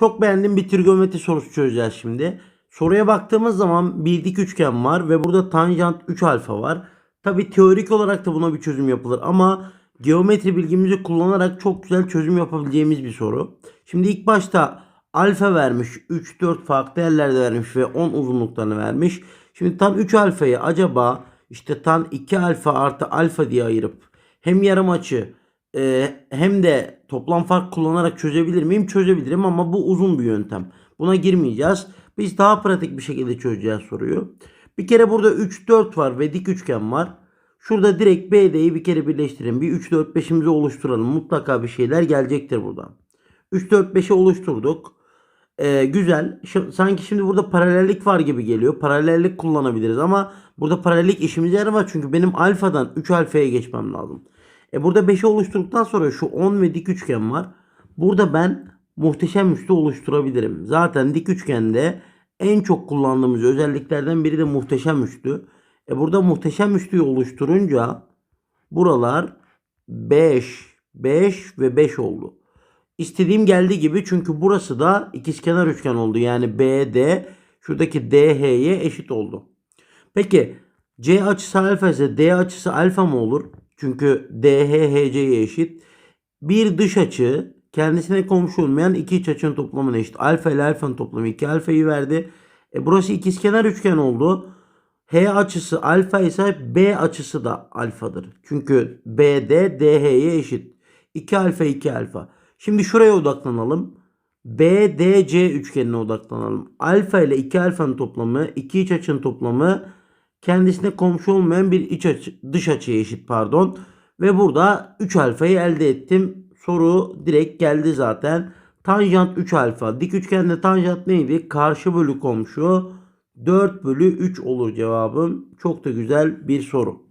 Çok beğendiğim bir trigonometri sorusu çözeceğiz şimdi. Soruya baktığımız zaman bir dik üçgen var ve burada tanjant 3 alfa var. Tabi teorik olarak da buna bir çözüm yapılır ama geometri bilgimizi kullanarak çok güzel çözüm yapabileceğimiz bir soru. Şimdi ilk başta alfa vermiş, 3 4 farklı değerlerde vermiş ve 10 uzunluklarını vermiş. Şimdi tan 3 alfayı acaba işte tan 2 alfa artı alfa diye ayırıp hem yarım açı e, hem de toplam fark kullanarak çözebilir miyim? Çözebilirim ama bu uzun bir yöntem. Buna girmeyeceğiz. Biz daha pratik bir şekilde çözeceğiz soruyu. Bir kere burada 3 4 var ve dik üçgen var. Şurada direkt BD'yi bir kere birleştirin. Bir 3 4 5'imizi oluşturalım. Mutlaka bir şeyler gelecektir buradan. 3 4 5'i oluşturduk. Ee, güzel. Şu- sanki şimdi burada paralellik var gibi geliyor. Paralellik kullanabiliriz ama burada paralellik işimize yaramaz. Çünkü benim alfadan 3 alfaya geçmem lazım. E burada 5'i oluşturduktan sonra şu 10 ve dik üçgen var. Burada ben muhteşem üstü oluşturabilirim. Zaten dik üçgende en çok kullandığımız özelliklerden biri de muhteşem üstü. E burada muhteşem üstüyü oluşturunca buralar 5, 5 ve 5 oldu. İstediğim geldi gibi çünkü burası da ikizkenar üçgen oldu. Yani BD şuradaki DH'ye eşit oldu. Peki C açısı alfa ise D açısı alfa mı olur? Çünkü DH HC'ye eşit. Bir dış açı kendisine komşu olmayan iki iç açının toplamına eşit. Alfa ile alfanın toplamı 2 alfayı verdi. E burası ikizkenar üçgen oldu. H açısı alfa ise B açısı da alfadır. Çünkü BD DH'ye eşit. 2 alfa 2 alfa. Şimdi şuraya odaklanalım. BDC üçgenine odaklanalım. Alfa ile 2 alfanın toplamı, iki iç açının toplamı kendisine komşu olmayan bir iç açı, dış açıya eşit pardon. Ve burada 3 alfayı elde ettim. Soru direkt geldi zaten. Tanjant 3 alfa. Dik üçgende tanjant neydi? Karşı bölü komşu. 4 bölü 3 olur cevabım. Çok da güzel bir soru.